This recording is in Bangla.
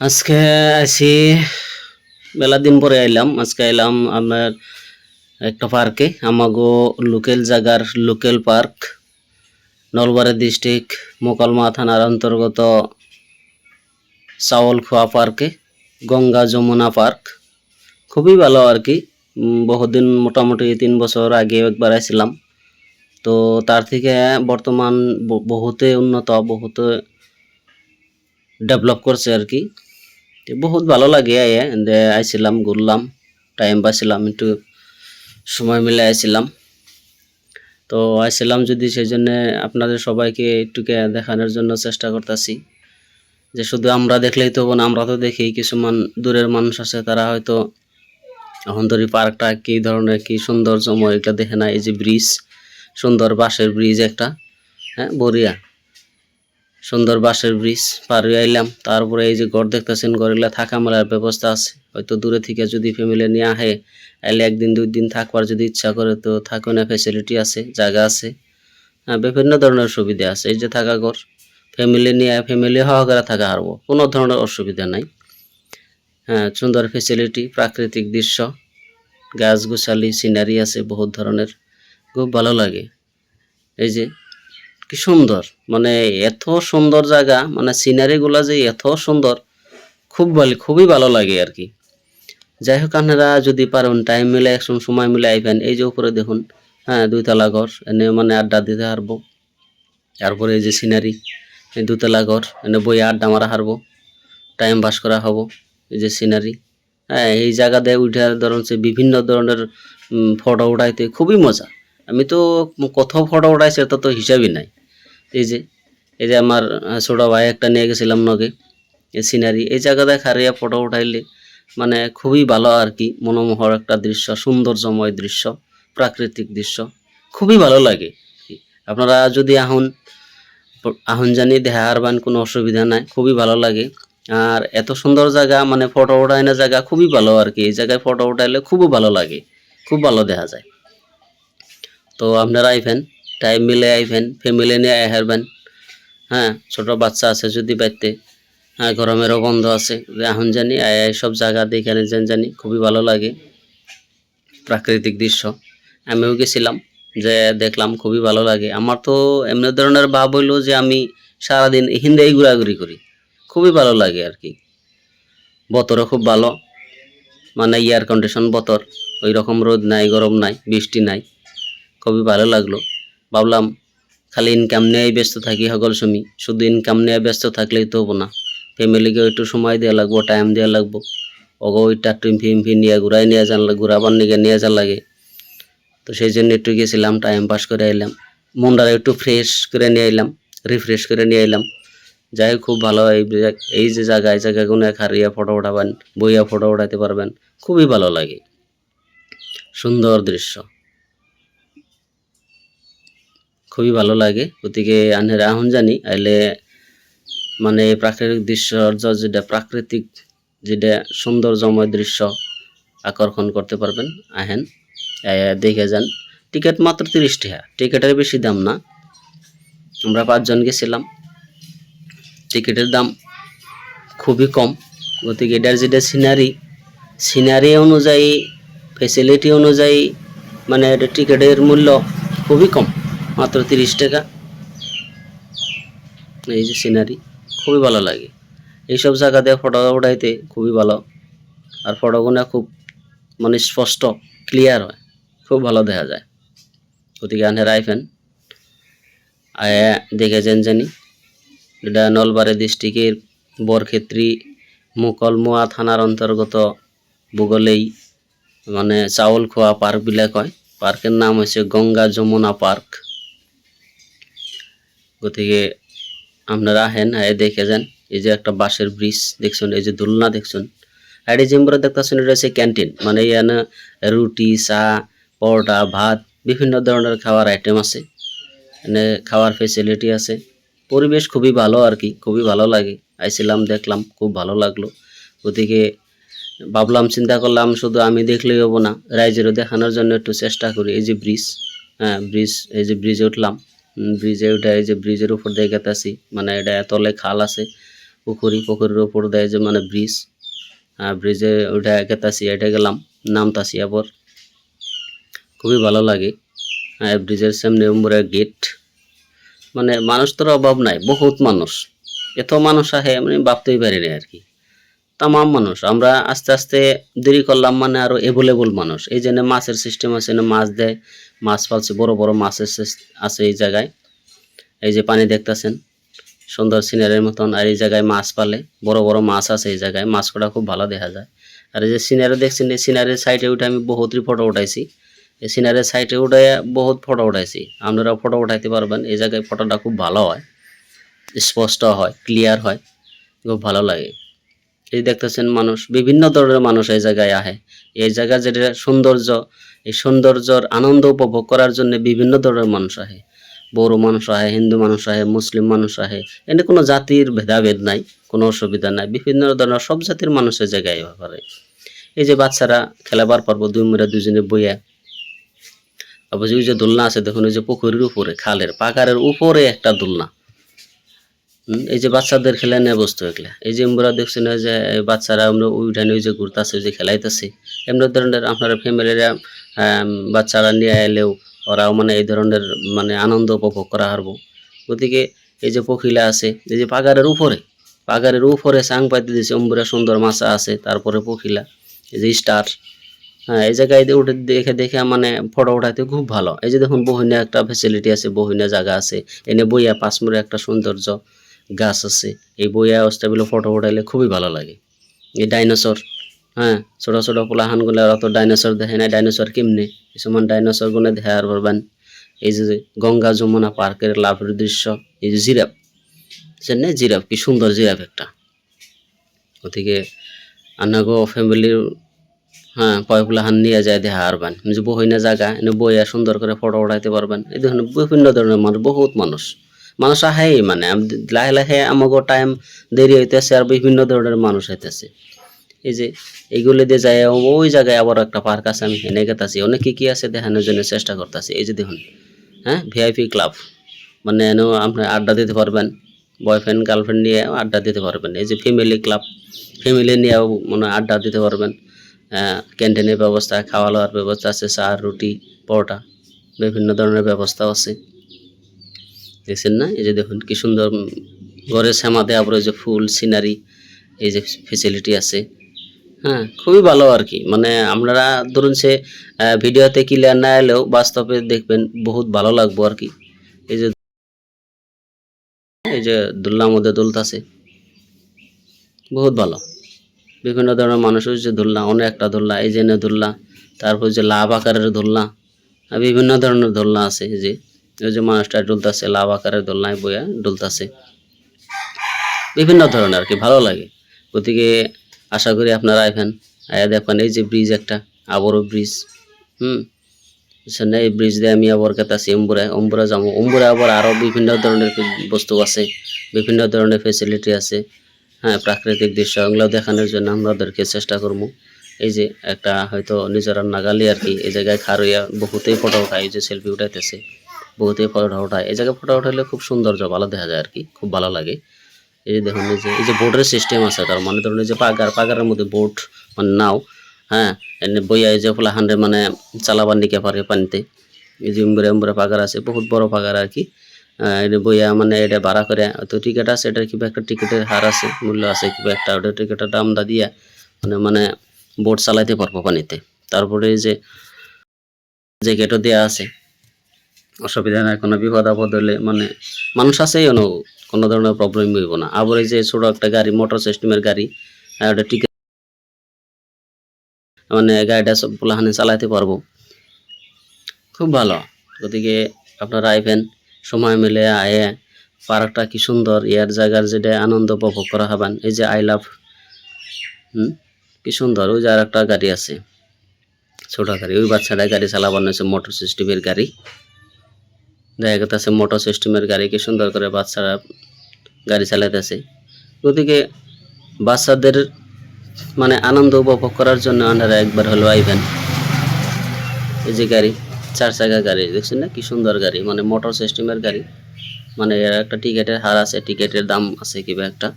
আজকে আছি মেলা দিন পরে আইলাম। আজকে আইলাম আমার একটা পার্কে, আমাগো লোকাল জায়গার local park, Nalbari district, Mukalmua থানার অন্তর্গত চাওলখোয়া পার্কে, গঙ্গা যমুনা পার্ক। খুবই ভালো আর কি বহুদিন মোটামুটি তিন বছর আগে একবার আসছিলাম তো তার থেকে বর্তমান বহুতে উন্নত, বহুতে ডেভেলপ করছে আর কি তো বহুত ভালো লাগে আইয়ে দে আইছিলাম, ঘুরলাম টাইম পাইছিলাম, একটু সময় মিলে আইছিলাম। তো আইছিলাম যদি সেই জন্য আপনাদের সবাইকে একটুকে দেখানোর জন্য চেষ্টা করতেছি। যে শুধু আমরা দেখলেই তো না, আমরা তো দেখি কিছুমান দূরের মানুষ আছে, তারা হয়তো অহন্তরী পার্কটা কি ধরনের, কি সৌন্দর্যময়, এটা দেখে না, এই যে ব্রিজ, সুন্দর বাঁশের ব্রিজ একটা হ্যাঁ বরিয়া। সুন্দর বাঁশের ব্রিজ পার হয়ে আইলাম। তারপরে এই যে ঘর দেখতেছেন ঘরগুলা থাকা মেলার ব্যবস্থা আছে। হয়তো দূরে থেকে যদি ফ্যামিলি নিয়ে আহে, আইলে একদিন, দুই দিন থাকবার যদি ইচ্ছা করে, তো থাকুন ফ্যাসিলিটি আছে, জায়গা আছে। হ্যাঁ বিভিন্ন ধরনের সুবিধা আছে। এই যে থাকা ঘর ফ্যামিলি নিয়ে ফ্যামিলি সহকারে থাকা হারবো। কোনো ধরনের অসুবিধা নাই। হ্যাঁ সুন্দর ফেসিলিটি প্রাকৃতিক দৃশ্য গাছ গোছালি সিনারি আছে, বহুত ধরনের। খুব ভালো লাগে। এই যে কি সুন্দর? মানে এত সুন্দর জায়গা মানে সিনারি গুলা যে এত সুন্দর, খুব ভালো, খুবই ভালো লাগে আর কি। যাই হোক আপনারা যদি পারেন টাইম মিলে, একসঙ্গে সময় মিলে আইবেন, এই যে উপরে দেখুন হ্যাঁ দুইতলা ঘর, এনে মানে আড্ডা দিতে হারবো। তারপরে এই যে সিনারি এই দুতলা ঘর, এনে বই আড্ডা মারা হারবো টাইম পাস করা হব, এই যে সিনারি হ্যাঁ এই জায়গাতে উঠে ধরুন সে বিভিন্ন ধরনের ফটো উঠাইতে খুবই মজা। আমি তো কত ফটো উঠাইছি এটা তো হিসাবই নাই। এই যে এই যে আমার ছোট ভাই একটা নিয়ে গেছিলাম নগে, এই সিনারি এই জায়গাতে খারিয়া ফটো উঠাইলে মানে খুবই ভালো আর কি, মনোমোহর একটা দৃশ্য, সৌন্দর্যময় দৃশ্য, প্রাকৃতিক দৃশ্য, খুবই ভালো লাগে। আপনারা যদি আহুন আহুন জানি দেখা হারবান কোনো অসুবিধা নাই, খুবই ভালো লাগে। আর এত সুন্দর জায়গা মানে ফটো উঠাইনা জায়গা খুবই ভালো আর কি, এই জায়গায় ফটো উঠাইলে খুবই ভালো লাগে, খুব ভালো দেখা যায়। তো আপনারা আইবেন টাইম মিলে আইবেন ফ্যামিলি নিয়ে আই হারবেন। হ্যাঁ ছোট বাচ্চা আছে যদি বাড়িতে হ্যাঁ গরমেরও বন্ধ আছে। এখন জানি, আয় আই সব জায়গা দেখে যেন জানি, খুবই ভালো লাগে। প্রাকৃতিক দৃশ্য। আমিও গেছিলাম, যে দেখলাম খুবই ভালো লাগে। আমার তো এমনি ধরনের ভাব হইল যে আমি সারাদিন হিন্দেই ঘোরাঘুরি করি। খুবই ভালো লাগে আর কি। বতরও খুব ভালো। মানে এয়ার কন্ডিশন বতর। ওই রকম রোদ নাই, গরম নাই, বৃষ্টি নাই। খুবই ভালো লাগল। ভাবলাম, খালি ইনকাম নিয়েই ব্যস্ত থাকি সকল সময় শুধু ইনকাম নিয়ে ব্যস্ত থাকলেই তো হব না। ফ্যামিলিকে একটু সময় দেওয়া লাগবো টাইম দেওয়া লাগবো। ওগো ওইটা একটু ইমফি নিয়ে, ঘুরাই নিয়ে যান ঘুরাবার নিয়ে নিয়ে যান লাগে। তো সেই জন্য একটু গেছিলাম টাইম পাস করে আইলাম। মনটা একটু ফ্রেশ করে নিয়ে আইলাম রিফ্রেশ করে নিয়ে আইলাম। যাই খুব ভালো এই এই যে জায়গা, এই জায়গাগুলো হারিয়ে ফটো উঠাবেন, বইয়া ফটো উঠাতে পারবেন। খুবই ভালো লাগে। সুন্দর দৃশ্য। খুবই ভালো লাগে। গতিকে আনের আহন জানি, আইলে মানে প্রাকৃতিক দৃশ্য যেটা প্রাকৃতিক যেটা সৌন্দর্যময় দৃশ্য আকর্ষণ করতে পারবেন, আহেন দেখে যান। টিকিট মাত্র তিরিশ টাকা, টিকিটের বেশি দাম না। আমরা পাঁচজন গেছিলাম, টিকিটের দাম খুবই কম। গতিকে এটার যেটা সিনারি সিনারি অনুযায়ী ফেসিলিটি অনুযায়ী মানে এটা টিকিটের মূল্য খুবই কম। মাত্র তিরিশ টাকা। এই যে সিনারি খুবই ভালো লাগে। এইসব জায়গাতে ফটো উঠাইতে খুবই ভালো। আর ফটোগুলো খুব মানে স্পষ্ট ক্লিয়ার হয়। খুব ভালো দেখা যায়। গতিকে আনহের আইফেন আয়া দেখে যেন জানি, এটা নলবাড়ি ডিস্ট্রিক্টের বরক্ষেত্রী মুকলমুয়া থানার অন্তর্গত ভূগোলেই মানে চাউল খোয়া পার্ক বিলাক হয়। পার্কের নাম হচ্ছে গঙ্গা যমুনা পার্ক। গতিকে আপনারা আহেন আয় দেখে যান। এই যে একটা বাঁশের ব্রিজ দেখছেন, এই যে দোলনা দেখছেন। আর এই আমরা দেখতেছেন, এটা হচ্ছে ক্যান্টিন। মানে এখানে রুটি, চা, পরোটা, ভাত, বিভিন্ন ধরনের খাওয়ার আইটেম আছে। এখানে খাওয়ার ফেসিলিটি আছে। পরিবেশ খুবই ভালো আর কি, খুবই ভালো লাগে। আইছিলাম, দেখলাম, খুব ভালো লাগল। গতিকে ভাবলাম, চিন্তা করলাম, শুধু আমি দেখলেই হব না, রাইজেরও দেখানোর জন্য একটু চেষ্টা করি। এই যে ব্রিজ হ্যাঁ ব্রিজ, এই যে ব্রিজে উঠলাম। ব্রিজে উঠে এই যে ব্রিজের উপর দিয়ে গেতাছি। মানে এটা তলে খাল আছে পুকুরি পুকুরের উপর দেয় যে মানে ব্রিজ ব্রিজে ওইটা গেতাছি এটা গেলাম, নামতাছি আবার। খুবই ভালো লাগে। ব্রিজের সামনে উমরে গেট মানে মানুষ তোর অভাব নাই, বহুত মানুষ। এত মানুষ আহে মানে ভাবতেই পারি না আর কি। তামাম মানুষ। আমরা আস্তে আস্তে দেরি করলাম মানে আরও অ্যাভেলেবল মানুষ। এই জন্য মাছের সিস্টেম আছে না, মাছ দেয়, মাছ পালছে, বড় বড় মাছের আছে এই জায়গায়। এই যে পানি দেখতেছেন, সুন্দর সিনারির মতন। আর এই জায়গায় মাছ পালে, বড় বড় মাছ আছে এই জায়গায়। মাছ কটা খুব ভালো দেখা যায়। আর এই যে সিনারি দেখছেন, এই সিনারির সাইডে উঠে আমি বহুতই ফটো উঠাইছি। এই সিনারির সাইডে উঠে বহুত ফটো উঠাইছি। আপনারা ফটো উঠাইতে পারবেন, এই জায়গায় ফটোটা খুব ভালো হয়। স্পষ্ট হয় ক্লিয়ার হয়, খুব ভালো লাগে। এই দেখতেছেন মানুষ, বিভিন্ন ধরনের মানুষ এই জায়গায় আহে। এই জায়গা যেটা সৌন্দর্য, এই সৌন্দর্যর আনন্দ উপভোগ করার জন্য বিভিন্ন ধরনের মানুষ আহে। বড় মানুষ আহে, হিন্দু মানুষ আহে, মুসলিম মানুষ আহে, এনে কোনো জাতির ভেদাভেদ নাই, কোনো অসুবিধা নাই, বিভিন্ন ধরনের সব জাতির মানুষ এই জায়গায় পারে এই যে বাচ্চারা খেলাবার পারব দুই মেয়েরা দুজনে বইয়া ওই যে দোলনা আছে, দেখুন ওই যে পুকুরের উপরে, খালের, পাকারের উপরে একটা দোলনা। এই যে বাচ্চাদের খেলা নিয়ে বস্তু এগুলা। এই যে আমরা দেখছি না যে বাচ্চারা আমরা উঠানে ওই যে ঘুরতেছে, ওই যে খেলাইতেছে। এমনি ধরনের আপনার ফ্যামিলিরা বাচ্চারা নিয়ে এলেও ওরাও মানে এই ধরনের মানে আনন্দ উপভোগ করা হারবো। গতিকে এই যে পখিলা আছে, এই যে পাগারের উপরে পাগারের উপরে সাং পাইতে দিয়েছে অম্বুরা সুন্দর মাছা আছে, তারপরে পখিলা, এই যে স্টার। হ্যাঁ এই জায়গায় উঠে দেখে দেখে মানে ফটো উঠাইতে খুব ভালো। এই যে দেখুন বহিনে একটা ফেসিলিটি আছে বহিনে জায়গা আছে। এনে বইয়া পাঁচমুড়ে একটা সৌন্দর্য। গাছ আছে, এই বইয়া অবস্থাগুলো ফটো উঠাইলে খুবই ভালো লাগে। এই ডাইনোসর হ্যাঁ ছোট ছোট পোলাহানগুলো অত ডাইনোসর দেখে না ডাইনোসর কেমনে? কিছুমান ডাইনোসর গুনে দেখে আর পারবেন এই যে গঙ্গা যমুনা পার্কের লাভের দৃশ্য, এই যে জিরাফ জানেন জিরাফ, কি সুন্দর জিরাফ একটা। গতিকে আনাগো ফ্যামিলির হ্যাঁ পয়পুলাহান নিয়ে যায় দেখা আরবেন যে বহিনা জায়গা, এনে বইয়া সুন্দর করে ফটো উঠাইতে পারবেন। এই ধরনের বিভিন্ন ধরনের মানুষ, বহুত মানুষ। মানুষ আহেই মানে লাহে লাহে আমাকে টাইম দেরি হইতেছে আর বিভিন্ন ধরনের মানুষ হইতেছে। এই যে, এইগুলো দিয়ে যায় ওই জায়গায় আবার একটা পার্ক আছে, আমি হেনে গেতাছি। অনেক কি কি আছে দেখানোর জন্য চেষ্টা করতেছি। এই যে দেখুন হ্যাঁ ভিআইপি ক্লাব মানে এনেও আপনি আড্ডা দিতে পারবেন বয়ফ্রেন্ড গার্লফ্রেন্ড নিয়ে আড্ডা দিতে পারবেন। এই যে ফ্যামিলি ক্লাব ফ্যামিলি নিয়েও মানে আড্ডা দিতে পারবেন। ক্যান্টিনের ব্যবস্থা খাওয়া দাওয়ার ব্যবস্থা আছে, চা, রুটি, পরোটা, বিভিন্ন ধরনের ব্যবস্থাও আছে। দেখছেন না? এই যে দেখুন, কি সুন্দর ঘরের শ্যামাতে আবার ওই যে ফুল, সিনারি, এই যে ফেসিলিটি আছে। হ্যাঁ খুবই ভালো আর কি। মানে আপনারা ধরুন সে ভিডিওতে ক্লিয়ার না এলেও বাস্তবে দেখবেন বহুত ভালো লাগবো আর কি। এই যে এই যে দোলনার মধ্যে দুলতাছে। বহুত ভালো। বিভিন্ন ধরনের মানুষের যে দোলনা অনেকটা দোলনা এই যে দোলনা তারপর যে লাভ আকারের দোলনা বিভিন্ন ধরনের দোলনা আছে যে। ওই যে মানুষটা ডুলতাছে লাভ আকারের দোলনায় বইয়া ডুলতাছে বিভিন্ন ধরনের আর কি, ভালো লাগে। গতিকে আশা করি আপনারা আইবেন আয়া দেখবেন এই যে ব্রিজ একটা, আবারও ব্রিজ হুম? সেখানে এই ব্রিজ দিয়ে আমি আবার কাতাছি অম্বুরায় অম্বুরা যাব। অম্বুরা আবার আরও বিভিন্ন ধরনের বস্তু আছে, বিভিন্ন ধরনের ফেসিলিটি আছে। হ্যাঁ প্রাকৃতিক দৃশ্য, এগুলো দেখানোর জন্য আমাদেরকে চেষ্টা করব। এই যে একটা হয়তো নিজেরা নাগালি আর কি, এই জায়গায় খারইয়া বহুতেই ফটো উঠায় যে সেলফি উঠাইতেছে। বহুতেই ফটো উঠায় এই জায়গায় ফটো উঠাইলে খুব সৌন্দর্য, ভালো দেখা যায় আর কি, খুব ভালো লাগে। এই যে দেখুন, এই যে এই যে বোটের সিস্টেম আছে, তার মানে ধরুন এই যে পাগার, পাগারের মধ্যে বোট মানে নাও হ্যাঁ এনে বইয়া এই যে ফুলা হান্ডে মানে চালাবার নিকে পারে পানিতে। এই যে উম্বরে উম্বরে পাগার আছে, বহুত বড় পাগার আর কি। এটা বইয়া মানে এটা ভাড়া করে, তো টিকিট আছে, এটার কিবা একটা টিকিটের হার আছে, মূল্য আছে কিবা একটা, ওটা টিকিটের দাম দা দিয়া মানে মানে বোট চালাইতে পারব পানিতে। তারপরে এই যে জ্যাকেটও দেওয়া আছে অসুবিধা নাই, কোনো বিপদ আপদ হলে মানে মানুষ আছে কোনো কোনো ধরনের প্রবলেম হইব না। আবার এই যে ছোট একটা গাড়ি মোটর সিস্টেমের গাড়ি আর ওটা টিকিট মানে গাড়িটা সব পোলাহানে চালাইতে পারব। খুব ভালো। গতিকে আপনারা আইবেন, সময় মিলে আয়ে, পার্কটা কি সুন্দর, ইয়ার জায়গার যেটা আনন্দ উপভোগ করা হবেন, এই যে আই লাভ, হুম, কি সুন্দর, ওই যে একটা গাড়ি আছে, ছোট গাড়ি, ওই বাচ্চাটা গাড়ি চালাবার হচ্ছে মোটর সিস্টেমের গাড়ি। দেখা গেছে মোটর সিস্টেমের গাড়ি কি সুন্দর করে বাচ্চারা গাড়ি চালাইতেছে। গতিকে বাচ্চাদের মানে আনন্দ উপভোগ করার জন্য আপনারা একবার হলো আইবেন। এই যে গাড়ি, চার চাকা গাড়ি, দেখছেন না? কি সুন্দর গাড়ি মানে মোটর সিস্টেমের গাড়ি। মানে একটা টিকিটের হার আছে, টিকিটের দাম আছে কিবা একটা।